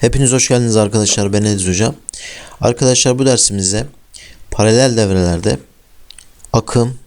Hepiniz hoş geldiniz arkadaşlar. Ben Ediz Hoca. Arkadaşlar bu dersimizde paralel devrelerde akım,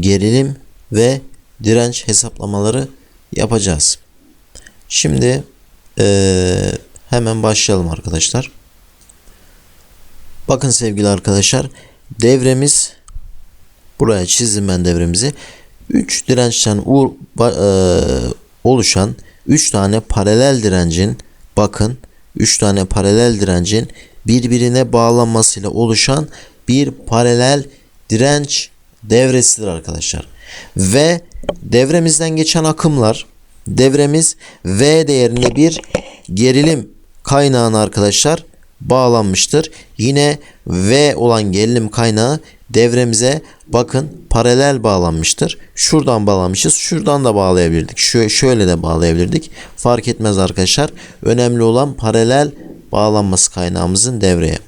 gerilim ve direnç hesaplamaları yapacağız. Şimdi eee, hemen başlayalım arkadaşlar. Bakın sevgili arkadaşlar devremiz buraya çizdim ben devremizi. 3 dirençten eee, oluşan 3 tane paralel direncin bakın 3 tane paralel direncin birbirine bağlanmasıyla oluşan bir paralel direnç devresidir arkadaşlar. Ve devremizden geçen akımlar devremiz V değerinde bir gerilim kaynağına arkadaşlar bağlanmıştır. Yine V olan gerilim kaynağı devremize bakın paralel bağlanmıştır. Şuradan bağlamışız. Şuradan da bağlayabilirdik. Şöyle, de bağlayabilirdik. Fark etmez arkadaşlar. Önemli olan paralel bağlanması kaynağımızın devreye.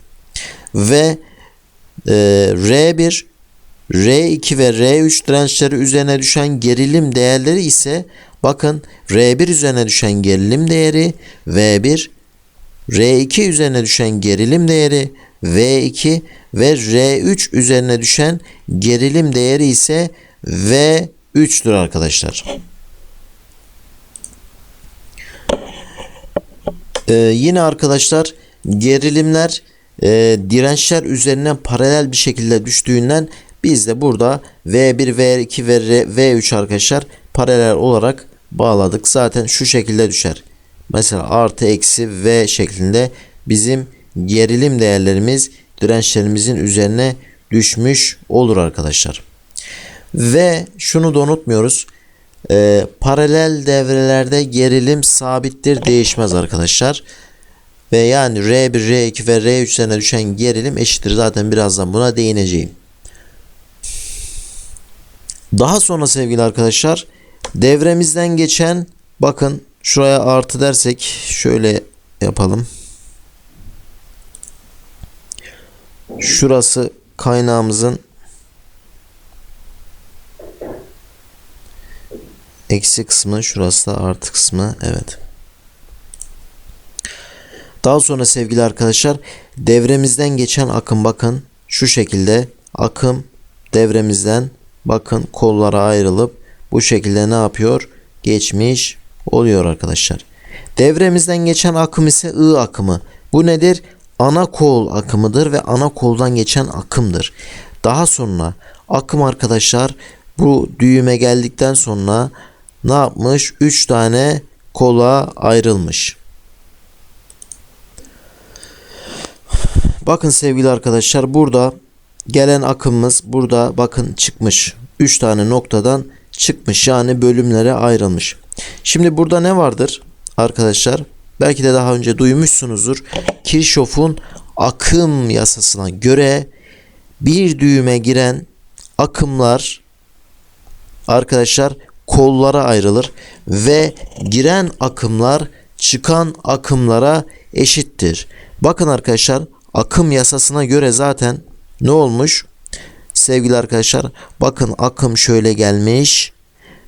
Ve e, R1 R2 ve R3 dirençleri üzerine düşen gerilim değerleri ise bakın R1 üzerine düşen gerilim değeri V1 R2 üzerine düşen gerilim değeri V2 ve R3 üzerine düşen gerilim değeri ise V3'tür arkadaşlar. Ee, yine arkadaşlar gerilimler e, dirençler üzerine paralel bir şekilde düştüğünden biz de burada V1, V2 ve R- V3 arkadaşlar paralel olarak bağladık. Zaten şu şekilde düşer. Mesela artı eksi V şeklinde bizim gerilim değerlerimiz dirençlerimizin üzerine düşmüş olur arkadaşlar. Ve şunu da unutmuyoruz. Ee, paralel devrelerde gerilim sabittir değişmez arkadaşlar. Ve yani R1, R2 ve R3 üzerine düşen gerilim eşittir. Zaten birazdan buna değineceğim. Daha sonra sevgili arkadaşlar devremizden geçen bakın şuraya artı dersek şöyle yapalım. Şurası kaynağımızın eksi kısmı şurası da artı kısmı evet. Daha sonra sevgili arkadaşlar devremizden geçen akım bakın şu şekilde akım devremizden bakın kollara ayrılıp bu şekilde ne yapıyor? Geçmiş oluyor arkadaşlar. Devremizden geçen akım ise I akımı. Bu nedir? Ana kol akımıdır ve ana koldan geçen akımdır. Daha sonra akım arkadaşlar bu düğüme geldikten sonra ne yapmış? 3 tane kola ayrılmış. Bakın sevgili arkadaşlar burada gelen akımımız burada bakın çıkmış. 3 tane noktadan çıkmış yani bölümlere ayrılmış. Şimdi burada ne vardır arkadaşlar? Belki de daha önce duymuşsunuzdur. Kirchhoff'un akım yasasına göre bir düğüme giren akımlar arkadaşlar kollara ayrılır ve giren akımlar çıkan akımlara eşittir. Bakın arkadaşlar akım yasasına göre zaten ne olmuş? Sevgili arkadaşlar bakın akım şöyle gelmiş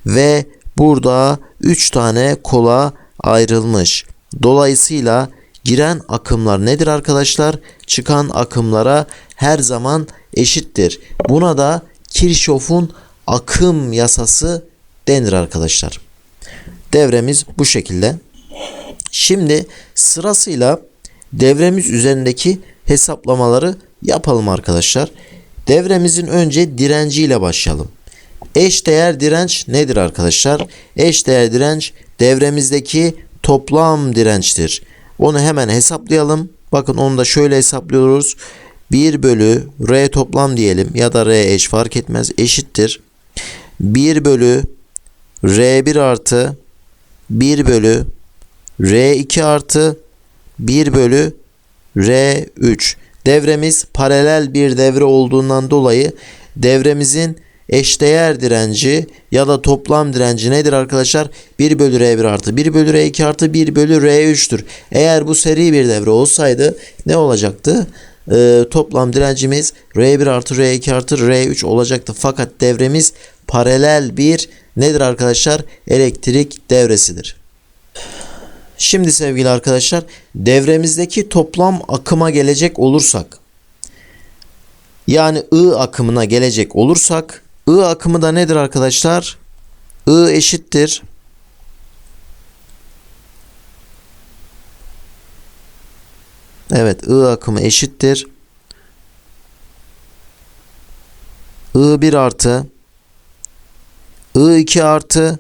ve burada 3 tane kola ayrılmış. Dolayısıyla giren akımlar nedir arkadaşlar? Çıkan akımlara her zaman eşittir. Buna da Kirchhoff'un akım yasası denir arkadaşlar. Devremiz bu şekilde. Şimdi sırasıyla devremiz üzerindeki hesaplamaları yapalım arkadaşlar. Devremizin önce direnciyle başlayalım. Eş değer direnç nedir arkadaşlar? Eş değer direnç devremizdeki toplam dirençtir. Onu hemen hesaplayalım. Bakın onu da şöyle hesaplıyoruz. 1 bölü R toplam diyelim ya da R eş fark etmez eşittir. 1 bölü R1 artı 1 bölü R2 artı 1 bölü R3. Devremiz paralel bir devre olduğundan dolayı devremizin eşdeğer direnci ya da toplam direnci nedir arkadaşlar? 1 bölü R1 artı 1 bölü R2 artı 1 bölü R3'tür. Eğer bu seri bir devre olsaydı ne olacaktı? Ee, toplam direncimiz R1 artı R2 artı R3 olacaktı. Fakat devremiz paralel bir nedir arkadaşlar? Elektrik devresidir. Şimdi sevgili arkadaşlar devremizdeki toplam akıma gelecek olursak yani I akımına gelecek olursak I akımı da nedir arkadaşlar? I eşittir. Evet I akımı eşittir. I1 artı I2 artı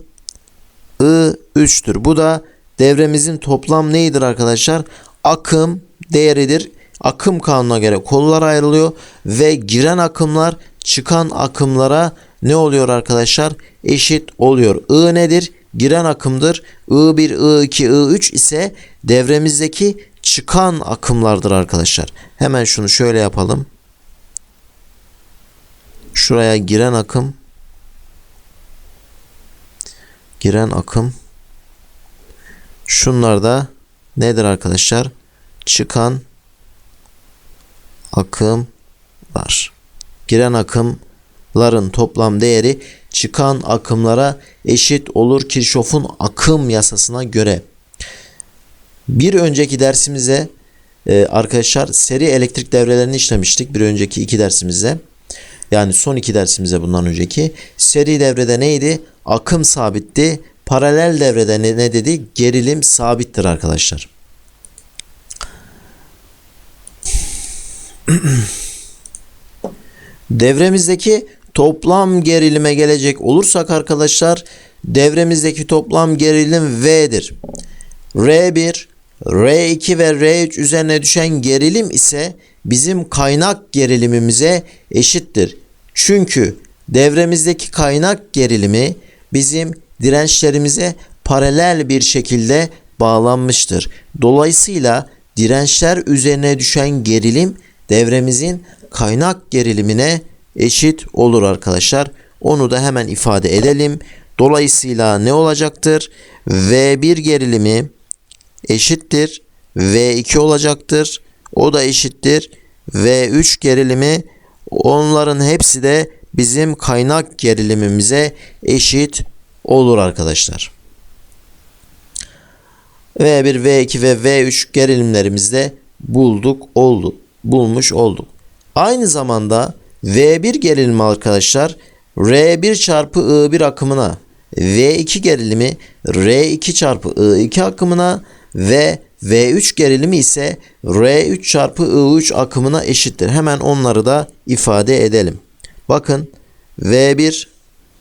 I3'tür. Bu da devremizin toplam neyidir arkadaşlar? Akım değeridir. Akım kanununa göre kollara ayrılıyor ve giren akımlar çıkan akımlara ne oluyor arkadaşlar? Eşit oluyor. I nedir? Giren akımdır. I1, I2, I3 ise devremizdeki çıkan akımlardır arkadaşlar. Hemen şunu şöyle yapalım. Şuraya giren akım giren akım Şunlar da nedir arkadaşlar? Çıkan akımlar. Giren akımların toplam değeri çıkan akımlara eşit olur Kirchhoff'un akım yasasına göre. Bir önceki dersimize e, arkadaşlar seri elektrik devrelerini işlemiştik. Bir önceki iki dersimizde. Yani son iki dersimize bundan önceki. Seri devrede neydi? Akım sabitti. Paralel devrede ne, ne dedi? Gerilim sabittir arkadaşlar. Devremizdeki toplam gerilime gelecek olursak arkadaşlar devremizdeki toplam gerilim V'dir. R1, R2 ve R3 üzerine düşen gerilim ise bizim kaynak gerilimimize eşittir. Çünkü devremizdeki kaynak gerilimi bizim dirençlerimize paralel bir şekilde bağlanmıştır. Dolayısıyla dirençler üzerine düşen gerilim devremizin kaynak gerilimine eşit olur arkadaşlar. Onu da hemen ifade edelim. Dolayısıyla ne olacaktır? V1 gerilimi eşittir. V2 olacaktır. O da eşittir. V3 gerilimi onların hepsi de bizim kaynak gerilimimize eşit olur arkadaşlar. V1, V2 ve V3 gerilimlerimizde bulduk oldu. Bulmuş olduk. Aynı zamanda V1 gerilimi arkadaşlar R1 çarpı I1 akımına V2 gerilimi R2 çarpı I2 akımına ve V3 gerilimi ise R3 çarpı I3 akımına eşittir. Hemen onları da ifade edelim. Bakın V1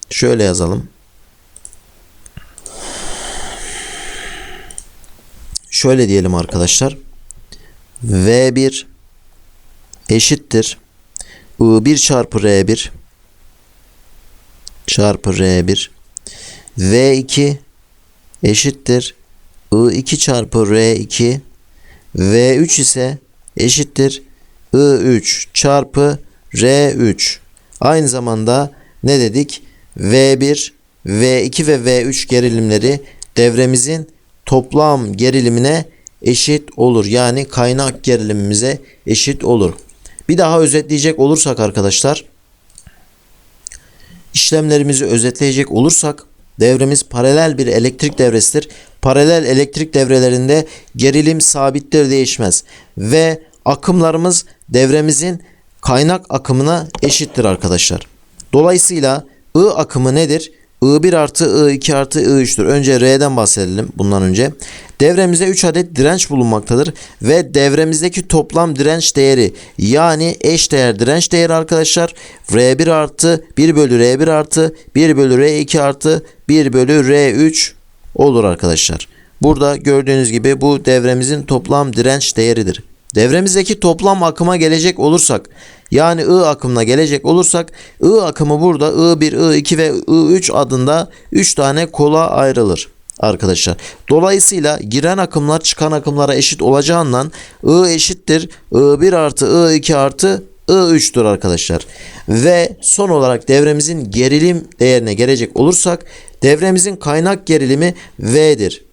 şöyle yazalım. Şöyle diyelim arkadaşlar. V1 eşittir. I1 çarpı R1 çarpı R1 V2 eşittir. I2 çarpı R2 V3 ise eşittir. I3 çarpı R3 Aynı zamanda ne dedik? V1, V2 ve V3 gerilimleri devremizin toplam gerilimine eşit olur. Yani kaynak gerilimimize eşit olur. Bir daha özetleyecek olursak arkadaşlar işlemlerimizi özetleyecek olursak devremiz paralel bir elektrik devresidir. Paralel elektrik devrelerinde gerilim sabittir değişmez ve akımlarımız devremizin kaynak akımına eşittir arkadaşlar. Dolayısıyla I akımı nedir? I1 artı I2 artı I3'tür. Önce R'den bahsedelim bundan önce. Devremizde 3 adet direnç bulunmaktadır ve devremizdeki toplam direnç değeri yani eş değer direnç değeri arkadaşlar R1 artı 1 bölü R1 artı 1 bölü R2 artı 1 bölü R3 olur arkadaşlar. Burada gördüğünüz gibi bu devremizin toplam direnç değeridir. Devremizdeki toplam akıma gelecek olursak yani I akımına gelecek olursak I akımı burada I1, I2 ve I3 adında 3 tane kola ayrılır arkadaşlar. Dolayısıyla giren akımlar çıkan akımlara eşit olacağından I eşittir I1 artı I2 artı I3'tür arkadaşlar. Ve son olarak devremizin gerilim değerine gelecek olursak devremizin kaynak gerilimi V'dir.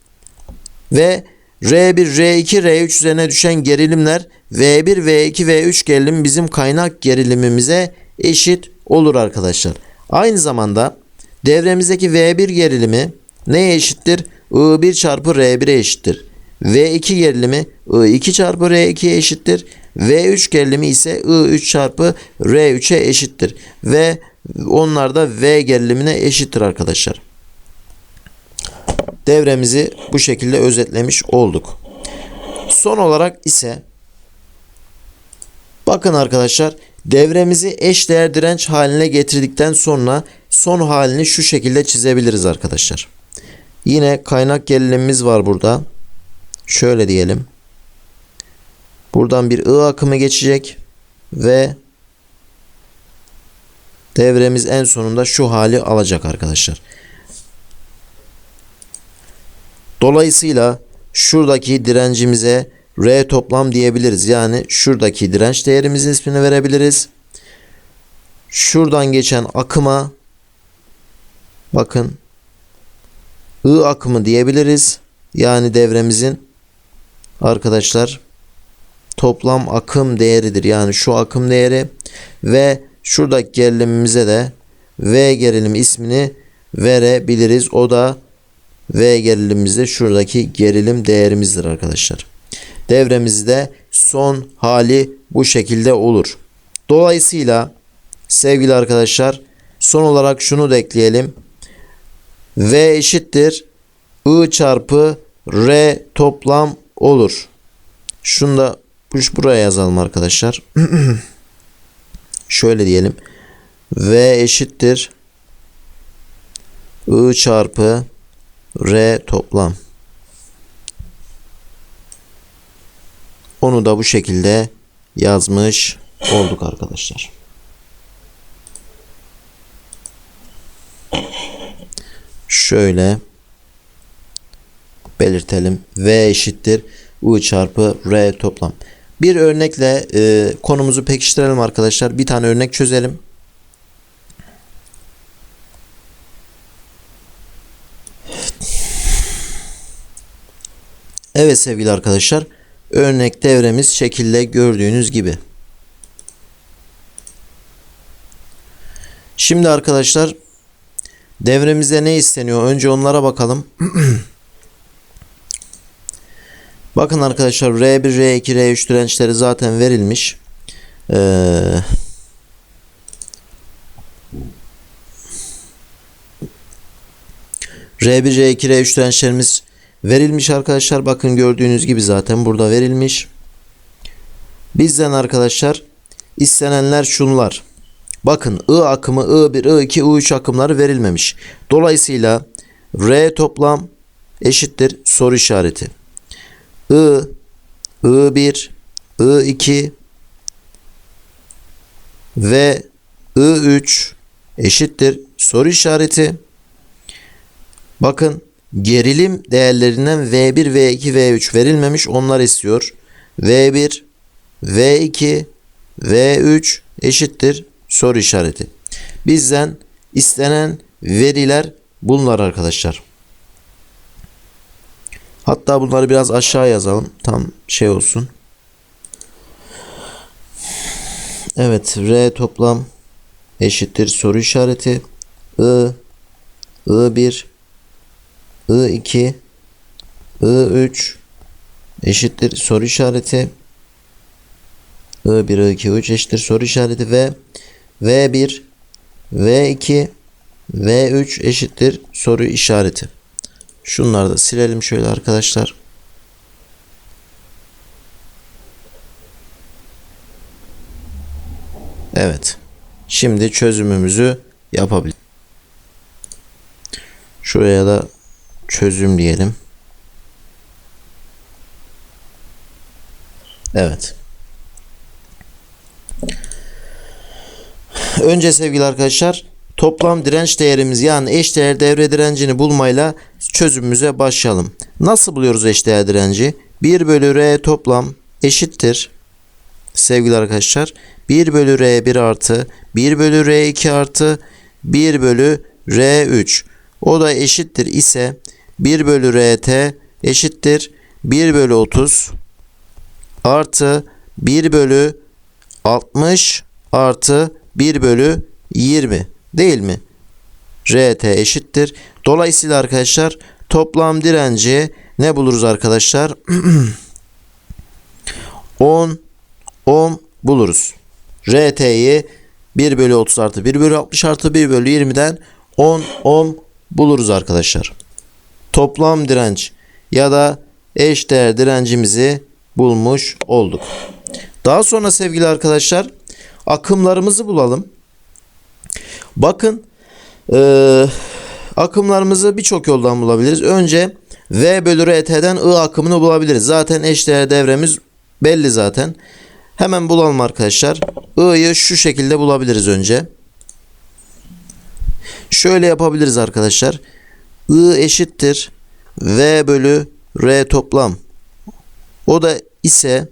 Ve R1, R2, R3 üzerine düşen gerilimler V1, V2, V3 gerilim bizim kaynak gerilimimize eşit olur arkadaşlar. Aynı zamanda devremizdeki V1 gerilimi neye eşittir? I1 çarpı R1'e eşittir. V2 gerilimi I2 çarpı R2'ye eşittir. V3 gerilimi ise I3 çarpı R3'e eşittir. Ve onlar da V gerilimine eşittir arkadaşlar. Devremizi bu şekilde özetlemiş olduk. Son olarak ise bakın arkadaşlar devremizi eşdeğer direnç haline getirdikten sonra son halini şu şekilde çizebiliriz arkadaşlar. Yine kaynak gerilimimiz var burada. Şöyle diyelim. Buradan bir I akımı geçecek ve devremiz en sonunda şu hali alacak arkadaşlar. Dolayısıyla şuradaki direncimize R toplam diyebiliriz. Yani şuradaki direnç değerimizin ismini verebiliriz. Şuradan geçen akıma bakın I akımı diyebiliriz. Yani devremizin arkadaşlar toplam akım değeridir. Yani şu akım değeri ve şuradaki gerilimimize de V gerilim ismini verebiliriz. O da V gerilimimizde şuradaki gerilim değerimizdir arkadaşlar. Devremizde son hali bu şekilde olur. Dolayısıyla sevgili arkadaşlar son olarak şunu da ekleyelim. V eşittir I çarpı R toplam olur. Şunu da buraya yazalım arkadaşlar. Şöyle diyelim. V eşittir I çarpı R toplam. Onu da bu şekilde yazmış olduk arkadaşlar. Şöyle belirtelim. V eşittir U çarpı R toplam. Bir örnekle e, konumuzu pekiştirelim arkadaşlar. Bir tane örnek çözelim. Evet sevgili arkadaşlar. Örnek devremiz şekilde gördüğünüz gibi. Şimdi arkadaşlar devremizde ne isteniyor? Önce onlara bakalım. Bakın arkadaşlar R1, R2, R3 dirençleri zaten verilmiş. Ee, R1, R2, R3 dirençlerimiz verilmiş arkadaşlar. Bakın gördüğünüz gibi zaten burada verilmiş. Bizden arkadaşlar istenenler şunlar. Bakın I akımı I1, I2, I3 akımları verilmemiş. Dolayısıyla R toplam eşittir soru işareti. I, I1, I2 ve I3 eşittir soru işareti. Bakın gerilim değerlerinden V1, V2, V3 verilmemiş. Onlar istiyor. V1, V2, V3 eşittir soru işareti. Bizden istenen veriler bunlar arkadaşlar. Hatta bunları biraz aşağı yazalım. Tam şey olsun. Evet. R toplam eşittir soru işareti. I, I1, I2, I3 eşittir soru işareti. I1, I2, I3 eşittir soru işareti ve V1, V2, V3 eşittir soru işareti. Şunları da silelim şöyle arkadaşlar. Evet. Şimdi çözümümüzü yapabiliriz. Şuraya da çözüm diyelim. Evet. Önce sevgili arkadaşlar toplam direnç değerimiz yani eşdeğer devre direncini bulmayla çözümümüze başlayalım. Nasıl buluyoruz eşdeğer direnci? 1 bölü R toplam eşittir. sevgili arkadaşlar 1 bölü R1 artı 1 bölü R2 artı 1 bölü R3 o da eşittir ise 1 bölü RT eşittir 1 bölü 30 artı 1 bölü 60 artı 1 bölü 20 değil mi? RT eşittir. Dolayısıyla arkadaşlar toplam direnci ne buluruz arkadaşlar? 10 ohm buluruz. RT'yi 1 bölü 30 artı 1 bölü 60 artı 1 bölü 20'den 10 ohm buluruz arkadaşlar. Toplam direnç ya da eşdeğer direncimizi bulmuş olduk. Daha sonra sevgili arkadaşlar akımlarımızı bulalım. Bakın eee, akımlarımızı birçok yoldan bulabiliriz. Önce V bölü RT'den I akımını bulabiliriz. Zaten eşdeğer devremiz belli zaten. Hemen bulalım arkadaşlar. I'yı şu şekilde bulabiliriz önce. Şöyle yapabiliriz arkadaşlar. I eşittir V bölü R toplam. O da ise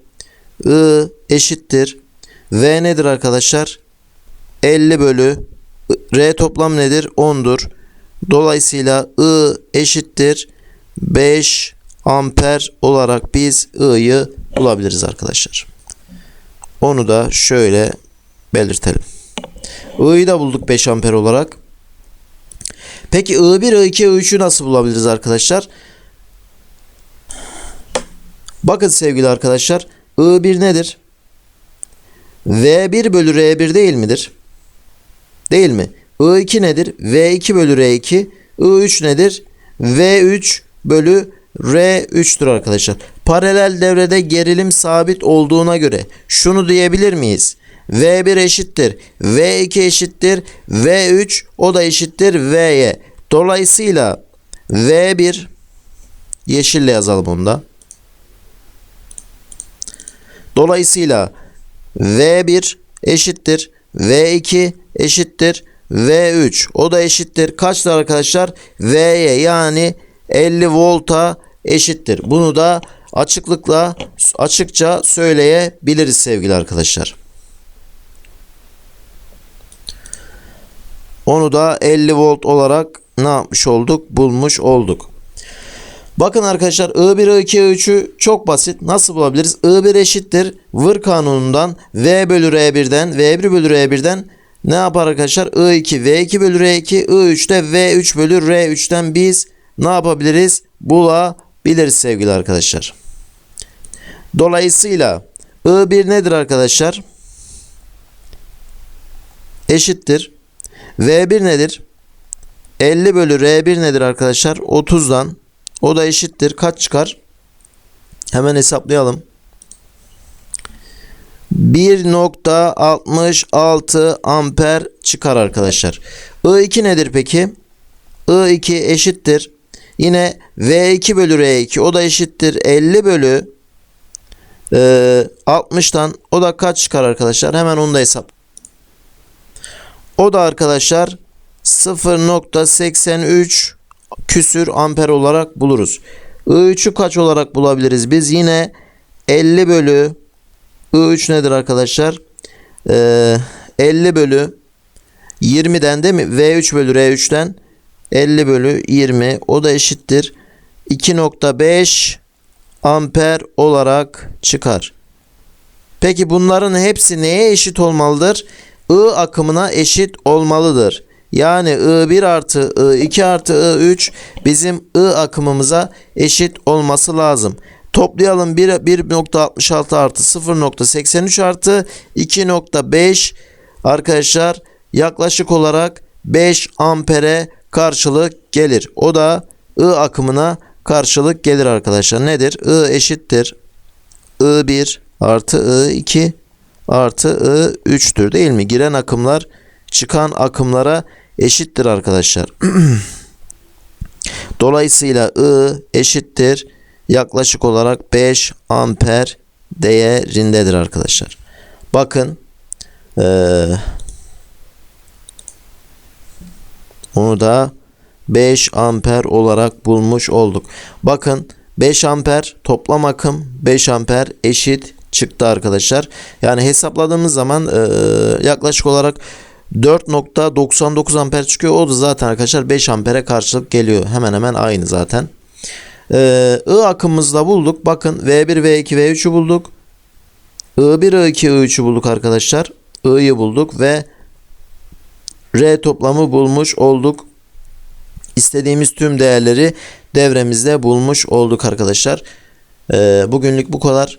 I eşittir. V nedir arkadaşlar? 50 bölü R toplam nedir? 10'dur. Dolayısıyla I eşittir 5 amper olarak biz I'yı bulabiliriz arkadaşlar. Onu da şöyle belirtelim. I'yı da bulduk 5 amper olarak. Peki I1, I2, I3'ü nasıl bulabiliriz arkadaşlar? Bakın sevgili arkadaşlar. I1 nedir? V1 bölü R1 değil midir? Değil mi? I2 nedir? V2 bölü R2. I3 nedir? V3 bölü R3'tür arkadaşlar. Paralel devrede gerilim sabit olduğuna göre şunu diyebilir miyiz? V1 eşittir. V2 eşittir. V3 o da eşittir V'ye. Dolayısıyla V1 yeşille yazalım onu da. Dolayısıyla V1 eşittir. V2 eşittir. V3 o da eşittir. Kaçtır arkadaşlar? V'ye yani 50 volta eşittir. Bunu da açıklıkla açıkça söyleyebiliriz sevgili arkadaşlar. Onu da 50 volt olarak ne yapmış olduk? Bulmuş olduk. Bakın arkadaşlar I1, I2, I3'ü çok basit. Nasıl bulabiliriz? I1 eşittir. Vır kanunundan V bölü R1'den V1 bölü R1'den ne yapar arkadaşlar? I2 V2 bölü R2 I3 de V3 bölü R3'ten biz ne yapabiliriz? Bulabiliriz sevgili arkadaşlar. Dolayısıyla I1 nedir arkadaşlar? Eşittir. V1 nedir? 50 bölü R1 nedir arkadaşlar? 30'dan. O da eşittir. Kaç çıkar? Hemen hesaplayalım. 1.66 amper çıkar arkadaşlar. I2 nedir peki? I2 eşittir. Yine V2 bölü R2 o da eşittir 50 bölü e, 60'tan o da kaç çıkar arkadaşlar? Hemen onu da hesap. O da arkadaşlar 0.83 küsür amper olarak buluruz. I3'ü kaç olarak bulabiliriz? Biz yine 50 bölü I3 nedir arkadaşlar? Ee, 50 bölü 20'den değil mi? V3 bölü R3'ten 50 bölü 20 o da eşittir. 2.5 amper olarak çıkar. Peki bunların hepsi neye eşit olmalıdır? I akımına eşit olmalıdır. Yani I1 artı I2 artı I3 bizim I akımımıza eşit olması lazım. Toplayalım 1.66 artı 0.83 artı 2.5 arkadaşlar yaklaşık olarak 5 ampere karşılık gelir. O da I akımına karşılık gelir arkadaşlar. Nedir? I eşittir. I1 artı I2 artı I3'tür değil mi? Giren akımlar çıkan akımlara eşittir arkadaşlar. Dolayısıyla I eşittir yaklaşık olarak 5 amper değerindedir arkadaşlar. Bakın ee, onu da 5 amper olarak bulmuş olduk. Bakın 5 amper toplam akım 5 amper eşit çıktı arkadaşlar. Yani hesapladığımız zaman e, yaklaşık olarak 4.99 amper çıkıyor. O da zaten arkadaşlar 5 ampere karşılık geliyor. Hemen hemen aynı zaten. Ee, I akımımızda bulduk. Bakın V1, V2, V3'ü bulduk. I1, I2, I3'ü bulduk arkadaşlar. I'yı bulduk ve R toplamı bulmuş olduk. İstediğimiz tüm değerleri devremizde bulmuş olduk arkadaşlar. Ee, bugünlük bu kadar.